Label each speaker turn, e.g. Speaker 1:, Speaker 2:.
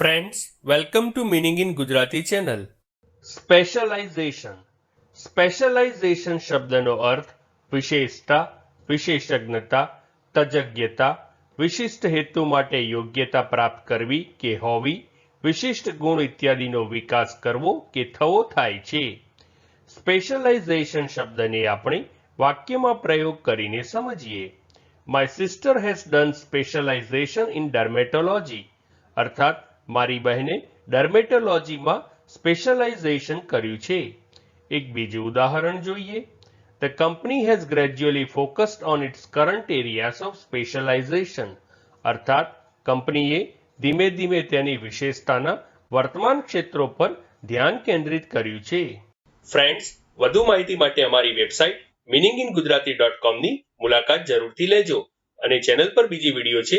Speaker 1: Friends welcome to meaning in Gujarati channel
Speaker 2: specialisation specialisation શબ્દનો અર્થ વિશેષતા વિશેષજ્ઞતા તજજ્ઞતા વિશિષ્ટ હેતુ માટે યોગ્યતા પ્રાપ્ત કરવી કે હોવી વિશિષ્ટ ગુણ ઇત્યાદિનો વિકાસ કરવો કે થવો થાય છે સ્પેશલાઇઝેશન શબ્દને આપણે વાક્યમાં પ્રયોગ કરીને સમજીએ my sister has done specialisation in dermatology અર્થાત મારી બહેને ડર્મેટોલોજીમાં સ્પેશલાઇઝેશન કર્યું છે. એક બીજું ઉદાહરણ જોઈએ. The company has gradually focused on its current areas of specialisation અર્થાત, કંપનીએ ધીમે ધીમે તેની વિશેષતાના વર્તમાન ક્ષેત્રો પર ધ્યાન કેન્દ્રિત કર્યું છે.
Speaker 1: ફ્રેન્ડ્સ વધુ માહિતી માટે અમારી website meaning in Gujarati dot કોમની મુલાકાત જરૂરથી લેજો અને ચેનલ પર બીજી વીડિયો છે